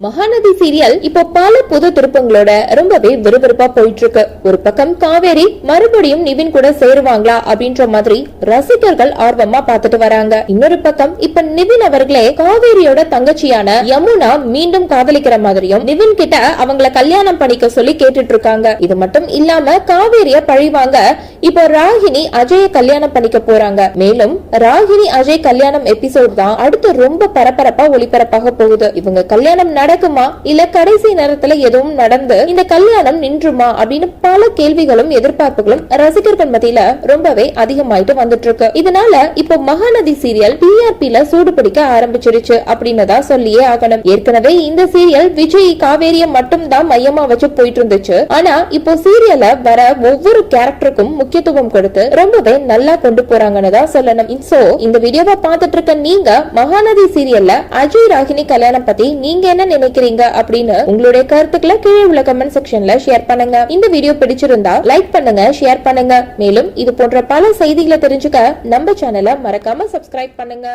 Mahanadi serial இப்போ பல புது திருப்பங்களோட ரொம்பவே விறுவிறுப்பா போயிட்டு இருக்கு ஒரு பக்கம் காவேரி மறுபடியும் நிவின் கூட சேருவாங்களா அப்படின்ற மாதிரி ரசிகர்கள் ஆர்வமா பார்த்துட்டு வராங்க. இன்னொரு பக்கம் இப்ப நிவின் அவர்களே காவேரியோட தங்கச்சியான யமுனா மீண்டும் காதலிக்கிற மாதிரியும் நிவின் கிட்ட அவங்கள கல்யாணம் பண்ணிக்க சொல்லி கேட்டுட்டு இருக்காங்க. இது மட்டும் இல்லாம காவேரிய பழிவாங்க இப்போ ராகினி அஜய கல்யாணம் பண்ணிக்க போறாங்க. மேலும் ராகினி அஜய் கல்யாணம் எபிசோட் தான் அடுத்து ரொம்ப பரபரப்பா ஒளிபரப்பாக போகுது. இவங்க கல்யாணம் நடக்குமா? இல்ல கடைசி நேரத்துல எதுவும் நடந்து இந்த கல்யாணம் நின்றுமா? அப்படின்னு பல கேள்விகளும் எதிர்பார்ப்புகளும் ரசிகர்கள் மத்தியில ரொம்பவே அதிகமாயிட்டு வந்துட்டு இருக்கு இதனால இப்போ மகாநதி சீரியல் டிஆர்பில சூடு பிடிக்க ஆரம்பிச்சிருச்சு அப்படின்னு தான் சொல்லியே ஆகணும். ஏற்கனவே இந்த சீரியல் விஜய் காவேரிய மட்டும் தான் மையமா வச்சு போயிட்டு இருந்துச்சு. ஆனா இப்போ சீரியல்ல வர ஒவ்வொரு கேரக்டருக்கும் முக்கியத்துவம் கொடுத்து ரொம்பவே நல்லா கொண்டு போறாங்கன்னு தான் சொல்லணும். சோ இந்த வீடியோவை பார்த்துட்டு இருக்க நீங்க மகாநதி சீரியல்ல அஜய் ராகினி கல்யாணம் பத்தி நீங்க என்ன நினைக்கிறீங்க அப்படின்னு உங்களுடைய கருத்துக்களை கீழே உள்ள கமெண்ட் செக்ஷன்ல ஷேர் பண்ணுங்க. இந்த வீடியோ பிடிச்சிருந்தா லைக் பண்ணுங்க ஷேர் பண்ணுங்க. மேலும் இது போன்ற பல செய்திகளை தெரிஞ்சுக்க நம்ம சேனலை மறக்காம சப்ஸ்கிரைப் பண்ணுங்க.